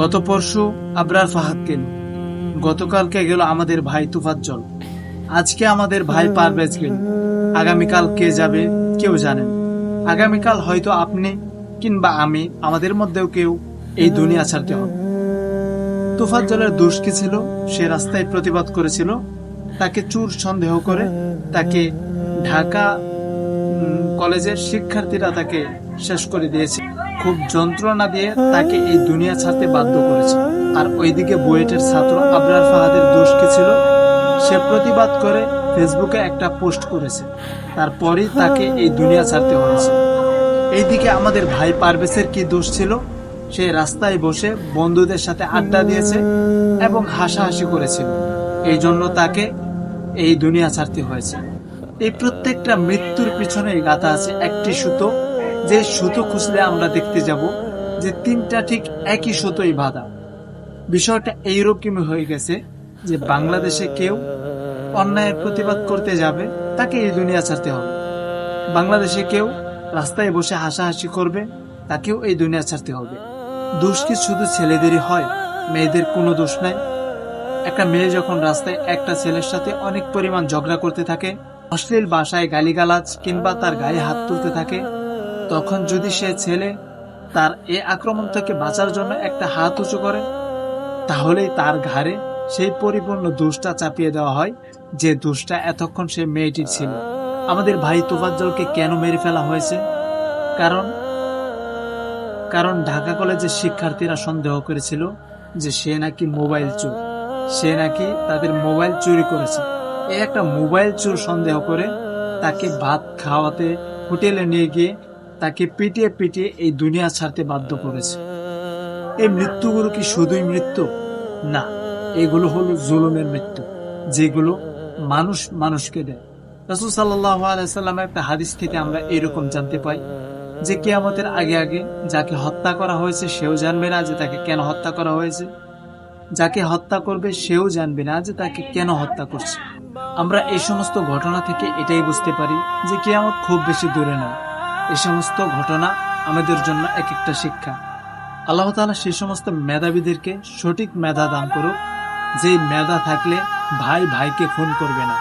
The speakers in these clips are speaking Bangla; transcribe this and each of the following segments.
গত পরশু আবরার ফাহাদ গেল গতকালকে গেল আমাদের ভাই তুফাজ্জল আজকে আমাদের ভাই পারভেজ গেল আগামীকাল কে যাবে, কেউ জানেন আগামীকাল হয়তো আপনি কিংবা আমি, আমাদের মধ্যেও কেউ এই দুনিয়া ছাড়তে হবে। তুফাজ্জলের দোষ কি ছিল? সে রাস্তায় প্রতিবাদ করেছিল। তাকে চুর সন্দেহ করে তাকে ঢাকা কলেজের শিক্ষার্থীরা তাকে শেষ করে দিয়েছে। খুব যন্ত্রণা দিয়ে তাকে এই দুনিয়া ছাড়তে বাধ্য করেছে। আর ওইদিকে বুয়েটের ছাত্র আবরার ফাহাদের দোষ কি ছিল? সে প্রতিবাদ করে ফেসবুকে একটা পোস্ট করেছে। তারপরেই তাকে এই দুনিয়া ছাড়তে হয়েছে। এইদিকে আমাদের ভাই পারভেজের কি দোষ ছিল? সে রাস্তায় বসে বন্ধুদের সাথে আড্ডা দিয়েছে এবং হাসাহাসি করেছিল। এই জন্য তাকে এই দুনিয়া ছাড়তে হয়েছে। এই প্রত্যেকটা মৃত্যুর পিছনে গাথা আছে একটি সুতো। যে সুতো খুঁজলে আমরা দেখতে যাব যে তিনটা ঠিক একই সুতোই বাঁধা। বিষয়টা এইরকমই হয়ে গেছে যে বাংলাদেশে কেউ অন্যায়ের প্রতিবাদ করতে যাবে, তাকে এই দুনিয়া ছাড়তে হবে। বাংলাদেশে কেউ রাস্তায় বসে হাসাহাসি করবে, তাকেও এই দুনিয়া ছাড়তে হবে। দোষ কি শুধু ছেলেদেরই হয়? মেয়েদের কোনো দোষ নাই। একটা মেয়ে যখন রাস্তায় একটা ছেলের সাথে অনেক পরিমাণ ঝগড়া করতে থাকে অশ্লীল বাসায় গালিগালাজ কিংবা তার গায়ে হাত তুলতে থাকে, তখন যদি সে ছেলে তার এ আক্রমণ থেকে বাঁচার জন্য একটা হাত উঁচু করে, তাহলেই তার ঘাড়ে সেই পরিপূর্ণ দোষটা চাপিয়ে দেওয়া হয়, যে দোষটা এতক্ষণ সে মেয়েটির ছিল। আমাদের ভাই তোফাজ্জলকে কেন মেরে ফেলা হয়েছে? কারণ কারণ ঢাকা কলেজের শিক্ষার্থীরা সন্দেহ করেছিল যে সে নাকি মোবাইল চোর। সে নাকি তাদের মোবাইল চুরি করেছে। একটা মোবাইল চোর সন্দেহ করে। তাকে ভাত খাওয়াতে হোটেলে নিয়ে গিয়ে তাকে পিটিয়ে পিটিয়ে এই দুনিয়া ছাড়তে বাধ্য করেছে। এই মৃত্যুগুলো কি শুধুই মৃত্যু? না, এগুলো হলো জুলুমের মৃত্যু, যেগুলো মানুষ মানুষকে দেয়। রসুল আলাইসাল্লামের একটা হাদিস থেকে আমরা এরকম জানতে পাই যে কেয়ামতের আগে আগে যাকে হত্যা করা হয়েছে সেও জানবে না যে তাকে কেন হত্যা করা হয়েছে। যাকে হত্যা করবে সেও জানবে না যে তাকে কেন হত্যা করছে। আমরা এই সমস্ত ঘটনা থেকে এটাই বুঝতে পারি যে কেয়ামত খুব বেশি দূরে নয়। এই সমস্ত ঘটনা আমাদের জন্য এক একটা শিক্ষা। আল্লাহ তাআলা সেই সমস্ত মেধাবীদেরকে সঠিক মেধা দান করুক। যেই মেধা থাকলে ভাই ভাইকে খুন করবে না।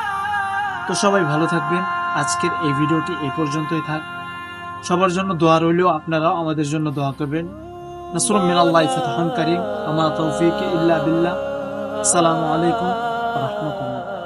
তো সবাই ভালো থাকবেন। আজকের এই ভিডিওটি এই পর্যন্তই থাক। সবার জন্য দোয়া রইলেও আপনারাও আমাদের জন্য দোয়া করবেন। নাসরুম মিনাল্লাহি ফাতহুন কারীম। আমা তৌফিক ইল্লা বিল্লাহ। আসসালামু আলাইকুম রাহমাতুল্লাহ।